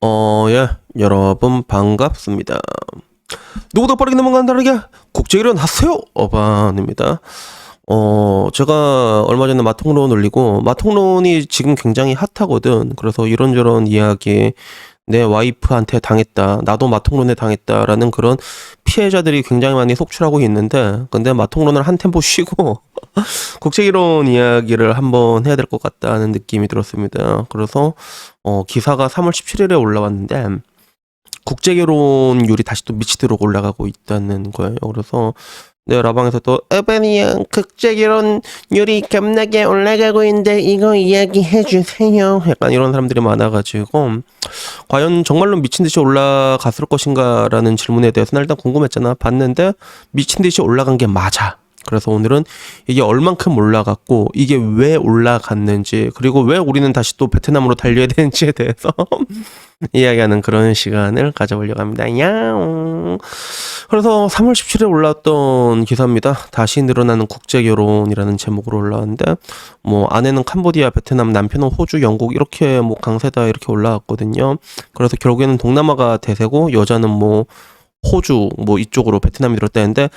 어, 예, 여러분 반갑습니다. 누구도 빠르게 넘어간 다르게 국제 하세요! 어반입니다. 어, 제가 얼마 전에 마통론 올리고, 마통론이 지금 굉장히 핫하거든. 그래서 이런저런 이야기, 내 와이프한테 당했다, 나도 마통론에 당했다라는 그런 피해자들이 굉장히 많이 속출하고 있는데, 근데 마통론을 한 템포 쉬고, 국제이론 이야기를 한번 해야 될 것 같다는 느낌이 들었습니다. 그래서, 어, 기사가 3월 17일에 올라왔는데, 국제결혼율이 다시 또 미치도록 올라가고 있다는 거예요. 그래서 네, 라방에서 또 에베니앙 국제결혼율이 겁나게 올라가고 있는데 이거 이야기해 주세요. 약간 이런 사람들이 많아가지고 과연 정말로 미친 듯이 올라갔을 것인가라는 질문에 대해서는 일단 궁금했잖아. 봤는데 미친 듯이 올라간 게 맞아. 그래서 오늘은 이게 얼만큼 올라갔고 이게 왜 올라갔는지 그리고 왜 우리는 다시 또 베트남으로 달려야 되는지에 대해서 이야기하는 그런 시간을 가져보려고 합니다. 야옹. 그래서 3월 17일에 올라왔던 기사입니다. 다시 늘어나는 국제 결혼이라는 제목으로 올라왔는데 뭐 아내는 캄보디아, 베트남, 남편은 호주, 영국 이렇게 뭐 강세다 이렇게 올라왔거든요. 그래서 결국에는 동남아가 대세고 여자는 뭐 호주 뭐 이쪽으로 베트남이 늘었다는데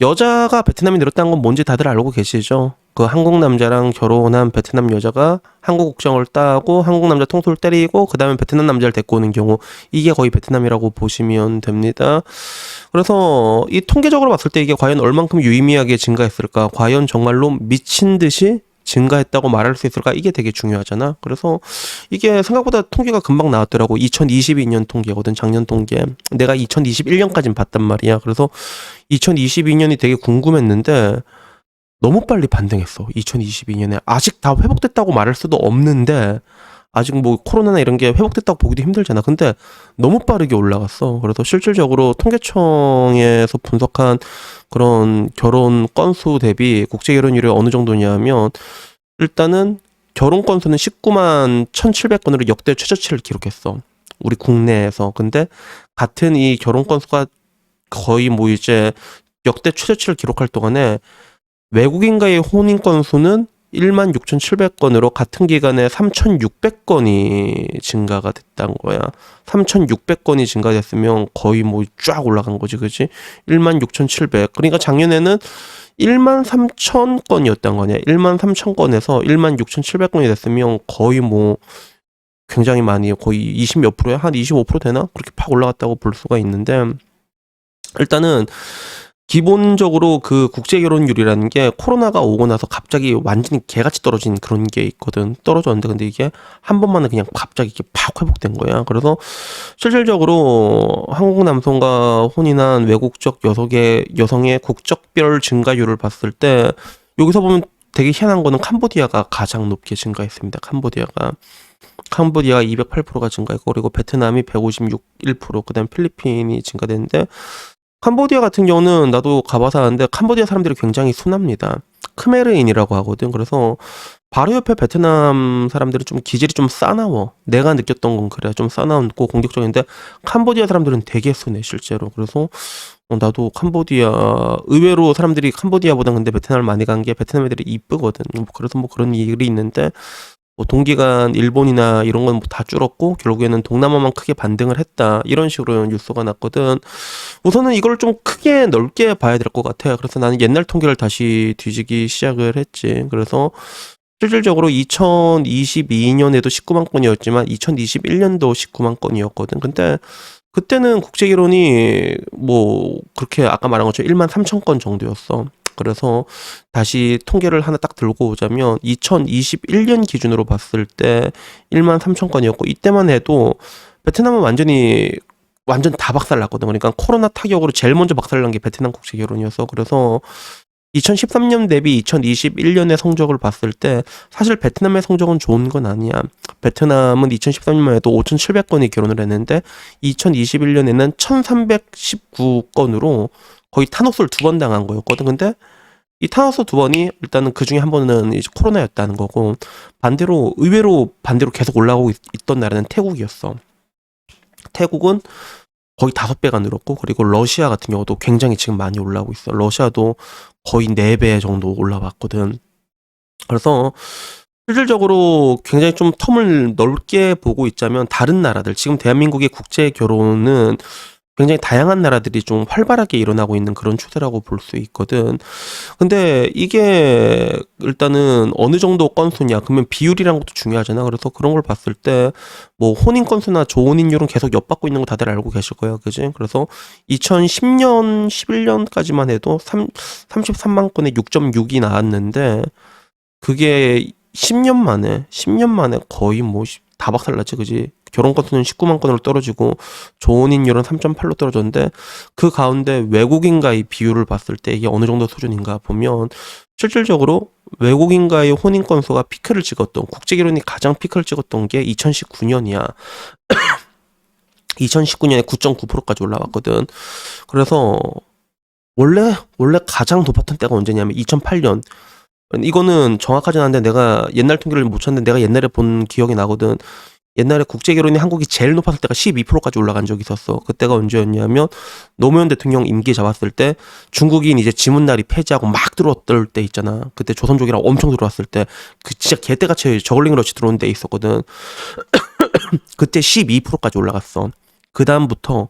여자가 베트남이 늘었다는 건 뭔지 다들 알고 계시죠? 그 한국 남자랑 결혼한 베트남 여자가 한국 국적을 따고 한국 남자 통수를 때리고 그 다음에 베트남 남자를 데리고 오는 경우 이게 거의 베트남이라고 보시면 됩니다. 그래서 이 통계적으로 봤을 때 이게 과연 얼만큼 유의미하게 증가했을까? 과연 정말로 미친 듯이 증가했다고 말할 수 있을까? 이게 되게 중요하잖아. 그래서 이게 생각보다 통계가 금방 나왔더라고. 2022년 통계거든, 작년 통계. 내가 2021년까진 봤단 말이야. 그래서 2022년이 되게 궁금했는데 너무 빨리 반등했어. 2022년에 아직 다 회복됐다고 말할 수도 없는데 아직 뭐 코로나나 이런 게 회복됐다고 보기도 힘들잖아. 근데 너무 빠르게 올라갔어. 그래서 실질적으로 통계청에서 분석한 그런 결혼 건수 대비 국제 결혼율이 어느 정도냐면 일단은 결혼 건수는 19만 1,700건으로 역대 최저치를 기록했어. 우리 국내에서. 근데 같은 이 결혼 건수가 거의 뭐 이제 역대 최저치를 기록할 동안에 외국인과의 혼인 건수는 1만 6,700건으로 같은 기간에 3,600건이 증가가 됐다는 거야. 3,600건이 증가됐으면 거의 뭐 쫙 올라간 거지, 그지? 1만 6,700. 그러니까 작년에는 1만 3천 건이었단 거냐. 1만 3천 건에서 1만 6,700건이 됐으면 거의 뭐 굉장히 많이 거의 20 몇 프로야? 한 25% 되나? 그렇게 팍 올라갔다고 볼 수가 있는데 일단은 기본적으로 그 국제 결혼율이라는 게 코로나가 오고 나서 갑자기 완전히 개같이 떨어진 그런 게 있거든. 떨어졌는데 근데 이게 한 번만에 그냥 갑자기 이렇게 팍 회복된 거야. 그래서 실질적으로 한국 남성과 혼인한 외국적 여성의 여성의 국적별 증가율을 봤을 때 여기서 보면 되게 희한한 거는 캄보디아가 가장 높게 증가했습니다. 캄보디아가 캄보디아가 208%가 증가했고 그리고 베트남이 156 1%, 그다음 필리핀이 증가됐는데 캄보디아 같은 경우는 나도 가봐서 아는데 캄보디아 사람들이 굉장히 순합니다. 크메르인이라고 하거든. 그래서 바로 옆에 베트남 사람들은 좀 기질이 좀 싸나워. 내가 느꼈던 건 그래. 좀 싸나웠고 공격적인데 캄보디아 사람들은 되게 순해 실제로. 그래서 어, 나도 캄보디아 의외로 사람들이 캄보디아보다 근데 베트남을 많이 간 게 베트남 애들이 이쁘거든. 뭐 그래서 뭐 그런 일이 있는데 뭐 동기간 일본이나 이런 건 다 줄었고 결국에는 동남아만 크게 반등을 했다. 이런 식으로 뉴스가 났거든. 우선은 이걸 좀 크게 넓게 봐야 될 것 같아 그래서 나는 옛날 통계를 다시 뒤지기 시작을 했지. 그래서 실질적으로 2022년에도 19만 건이었지만 2021년도 19만 건이었거든. 근데 그때는 국제결혼이 뭐 그렇게 아까 말한 것처럼 1만 3천 건 정도였어 그래서 다시 통계를 하나 딱 들고 오자면 2021년 기준으로 봤을 때 1만 3천 건이었고 이때만 해도 베트남은 완전히 완전 다 박살 났거든. 그러니까 코로나 타격으로 제일 먼저 박살 난 게 베트남 국제 결혼이어서 그래서 2013년 대비 2021년의 성적을 봤을 때 사실 베트남의 성적은 좋은 건 아니야. 베트남은 2013년만 해도 5,700건이 결혼을 했는데 2021년에는 1,319건으로 거의 타노스를 두번 당한 거였거든. 근데 이 타노스 두 번이 일단은 그 중에 한 번은 이제 코로나였다는 거고 반대로 의외로 반대로 계속 올라오고 있, 있던 나라는 태국이었어. 태국은 거의 다섯 배가 늘었고 그리고 러시아 같은 경우도 굉장히 지금 많이 올라오고 있어. 러시아도 거의 네 배 정도 올라왔거든. 그래서 실질적으로 굉장히 좀 텀을 넓게 보고 있자면 다른 나라들 지금 대한민국의 국제 결혼은 굉장히 다양한 나라들이 좀 활발하게 일어나고 있는 그런 추세라고 볼 수 있거든. 근데 이게 일단은 어느 정도 건수냐 그러면 비율이란 것도 중요하잖아. 그래서 그런 걸 봤을 때 뭐 혼인 건수나 조혼인율은 계속 엿받고 있는 거 다들 알고 계실 거야. 그지? 그래서 2010년 11년까지만 해도 3, 33만 건에 6.6이 나왔는데 그게 10년 만에 10년 만에 거의 뭐 다 박살났지 그지 결혼 건수는 19만 건으로 떨어지고 조혼인율은 3.8로 떨어졌는데 그 가운데 외국인과의 비율을 봤을 때 이게 어느 정도 수준인가 보면 실질적으로 외국인과의 혼인 건수가 피크를 찍었던 국제 결혼이 가장 피크를 찍었던 게 2019년이야. 2019년에 9.9%까지 올라왔거든. 그래서 원래 원래 가장 높았던 때가 언제냐면 2008년. 이거는 정확하진 않은데 내가 옛날 통계를 못 찾는데 내가 옛날에 본 기억이 나거든. 옛날에 국제 결혼이 한국이 제일 높았을 때가 12%까지 올라간 적이 있었어. 그때가 언제였냐면 노무현 대통령 임기 잡았을 때 중국인 이제 지문날이 폐지하고 막 들어왔을 때 있잖아. 그때 조선족이랑 엄청 들어왔을 때 그 진짜 개떼같이 저글링 러시 들어온 때 있었거든. 그때 12%까지 올라갔어. 그 다음부터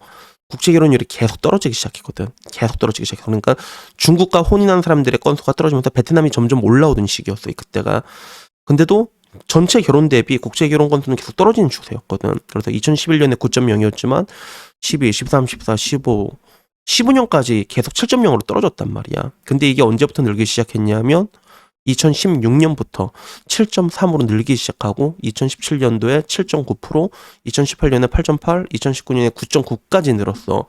국제 결혼율이 계속 떨어지기 시작했거든. 계속 떨어지기 시작했어. 그러니까 중국과 혼인한 사람들의 건수가 떨어지면서 베트남이 점점 올라오던 시기였어. 요 그때가. 근데도 전체 결혼 대비 국제 결혼 건수는 계속 떨어지는 추세였거든. 그래서 2011년에 9.0이었지만 12, 13, 14, 15, 15년까지 계속 7.0으로 떨어졌단 말이야. 근데 이게 언제부터 늘기 시작했냐면 2016년부터 7.3으로 늘기 시작하고 2017년도에 7.9%, 2018년에 8.8, 2019년에 9.9까지 늘었어.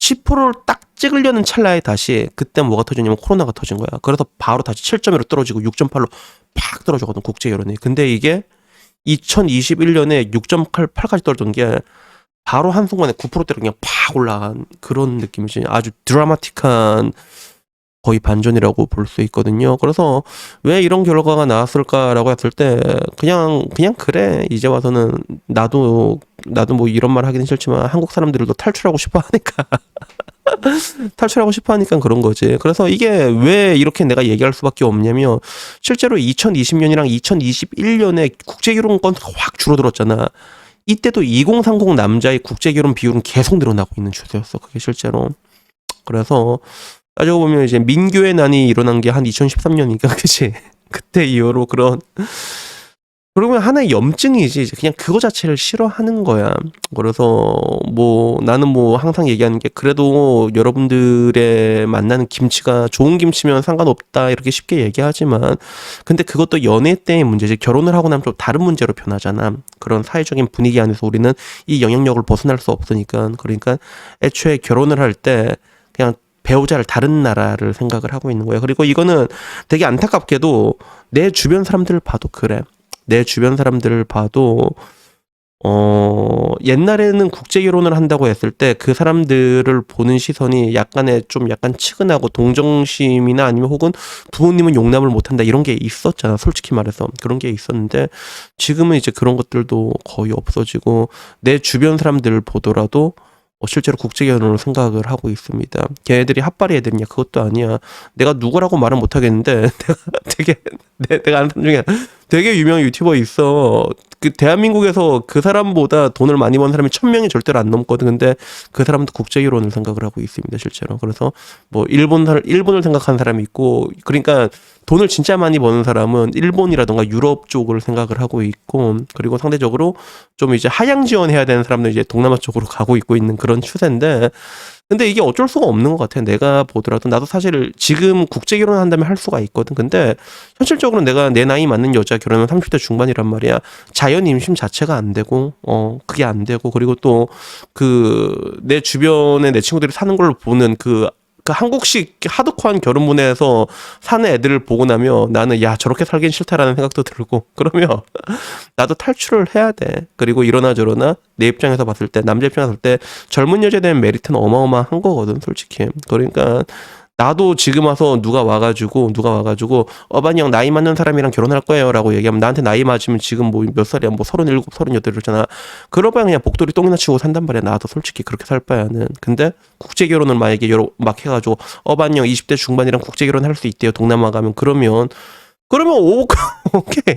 10%를 딱 찍으려는 찰나에 다시 그때 뭐가 터지냐면 코로나가 터진 거야. 그래서 바로 다시 7.1로 떨어지고 6.8로 팍 떨어졌거든 국제 여론이. 근데 이게 2021년에 6.8까지 떨어진 게 바로 한순간에 9%대로 그냥 팍 올라간 그런 느낌이지. 아주 드라마틱한 거의 반전이라고 볼 수 있거든요. 그래서 왜 이런 결과가 나왔을까라고 했을 때 그냥 그냥 그래 이제 와서는 나도 나도 뭐 이런 말 하기는 싫지만 한국 사람들도 탈출하고 싶어 하니까 탈출하고 싶어 하니까 그런 거지. 그래서 이게 왜 이렇게 내가 얘기할 수밖에 없냐면 실제로 2020년이랑 2021년에 국제 결혼 건수가 확 줄어들었잖아. 이때도 2030 남자의 국제 결혼 비율은 계속 늘어나고 있는 추세였어. 그게 실제로. 그래서 따지고 보면 이제 민교의 난이 일어난 게 한 2013년이니까 그치 그때 이후로 그런 그러면 하나의 염증이지 그냥 그거 자체를 싫어하는 거야 그래서 뭐 나는 뭐 항상 얘기하는 게 그래도 여러분들의 만나는 김치가 좋은 김치면 상관없다 이렇게 쉽게 얘기하지만 근데 그것도 연애 때의 문제지 결혼을 하고 나면 좀 다른 문제로 변하잖아 그런 사회적인 분위기 안에서 우리는 이 영향력을 벗어날 수 없으니까 그러니까 애초에 결혼을 할 때 그냥 배우자를 다른 나라를 생각을 하고 있는 거예요. 그리고 이거는 되게 안타깝게도 내 주변 사람들을 봐도 그래. 내 주변 사람들을 봐도 어 옛날에는 국제 결혼을 한다고 했을 때 그 사람들을 보는 시선이 약간의 좀 약간 측은하고 동정심이나 아니면 혹은 부모님은 용납을 못한다 이런 게 있었잖아 솔직히 말해서 그런 게 있었는데 지금은 이제 그런 것들도 거의 없어지고 내 주변 사람들을 보더라도 어, 실제로 국제 결혼을 생각을 하고 있습니다. 걔네들이 핫바리 애들이냐 그것도 아니야. 내가 누구라고 말은 못 하겠는데 내가 되게 내, 내가 아는 사람 중에 되게 유명한 유튜버 있어. 그 대한민국에서 그 사람보다 돈을 많이 번 사람이 천 명이 절대로 안 넘거든. 근데 그 사람도 국제 결혼을 생각을 하고 있습니다, 실제로. 그래서 뭐 일본 사 일본을 생각하는 사람이 있고 그러니까 돈을 진짜 많이 버는 사람은 일본이라던가 유럽 쪽을 생각을 하고 있고 그리고 상대적으로 좀 이제 하향 지원해야 되는 사람들 이제 동남아 쪽으로 가고 있고 있는 그런 추세인데 근데 이게 어쩔 수가 없는 것 같아. 내가 보더라도 나도 사실 지금 국제 결혼 한다면 할 수가 있거든. 근데 현실적으로 내가 내 나이 맞는 여자 결혼은 30대 중반이란 말이야. 자연 임신 자체가 안 되고 어 그게 안 되고 그리고 또 그 내 주변에 내 친구들이 사는 걸 보는 그 그 한국식 하드코어한 결혼 문화에서 사는 애들을 보고 나면 나는 야 저렇게 살긴 싫다라는 생각도 들고 그러면 나도 탈출을 해야 돼. 그리고 이러나 저러나 내 입장에서 봤을 때 남자 입장에서 봤을 때 젊은 여자에 대한 메리트는 어마어마한 거거든 솔직히. 그러니까 나도 지금 와서 누가 와가지고 누가 와가지고 어반이 형 나이 맞는 사람이랑 결혼할 거예요라고 얘기하면 나한테 나이 맞으면 지금 뭐 몇 살이야 뭐 서른일곱 서른여덟 이러잖아 그러면 그냥 복돌이 똥이나 치고 산단 말이야 나도 솔직히 그렇게 살 바에는 근데 국제 결혼을 만약에 여러 막 해가지고 어반이 형 20대 중반이랑 국제 결혼 할 수 있대요 동남아 가면 그러면 그러면 오 오케이.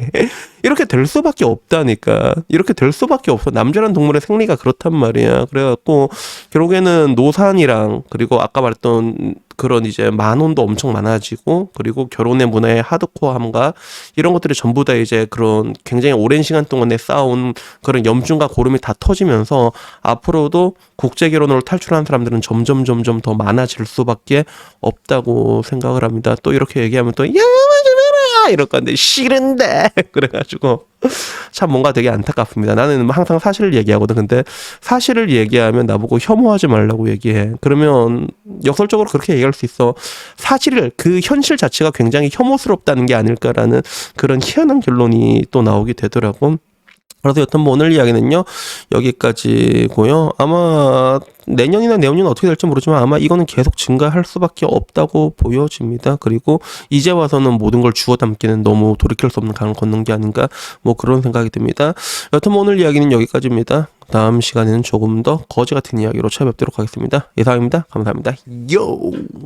이렇게 될 수밖에 없다니까. 이렇게 될 수밖에 없어. 남자란 동물의 생리가 그렇단 말이야. 그래갖고 결국에는 노산이랑 그리고 아까 말했던 그런 이제 만혼도 엄청 많아지고 그리고 결혼의 문화의 하드코어함과 이런 것들이 전부 다 이제 그런 굉장히 오랜 시간 동안에 쌓아온 그런 염증과 고름이 다 터지면서 앞으로도 국제 결혼으로 탈출하는 사람들은 점점 점점 더 많아질 수밖에 없다고 생각을 합니다. 또 이렇게 얘기하면 또 마라 이럴 건데 싫은데 그래가지고 참 뭔가 되게 안타깝습니다. 나는 항상 사실을 얘기하거든. 근데 사실을 얘기하면 나보고 혐오하지 말라고 얘기해. 그러면 역설적으로 그렇게 얘기할 수 있어. 사실을 그 현실 자체가 굉장히 혐오스럽다는 게 아닐까라는 그런 희한한 결론이 또 나오게 되더라고. 그래서 여튼 뭐 오늘 이야기는요 여기까지고요. 아마 내년이나 내후년 어떻게 될지 모르지만 아마 이거는 계속 증가할 수밖에 없다고 보여집니다. 그리고 이제 와서는 모든 걸 주워 담기는 너무 돌이킬 수 없는 강을 걷는 게 아닌가 뭐 그런 생각이 듭니다. 여튼 뭐 오늘 이야기는 여기까지입니다. 다음 시간에는 조금 더 거지 같은 이야기로 찾아뵙도록 하겠습니다. 이상입니다. 감사합니다. 요!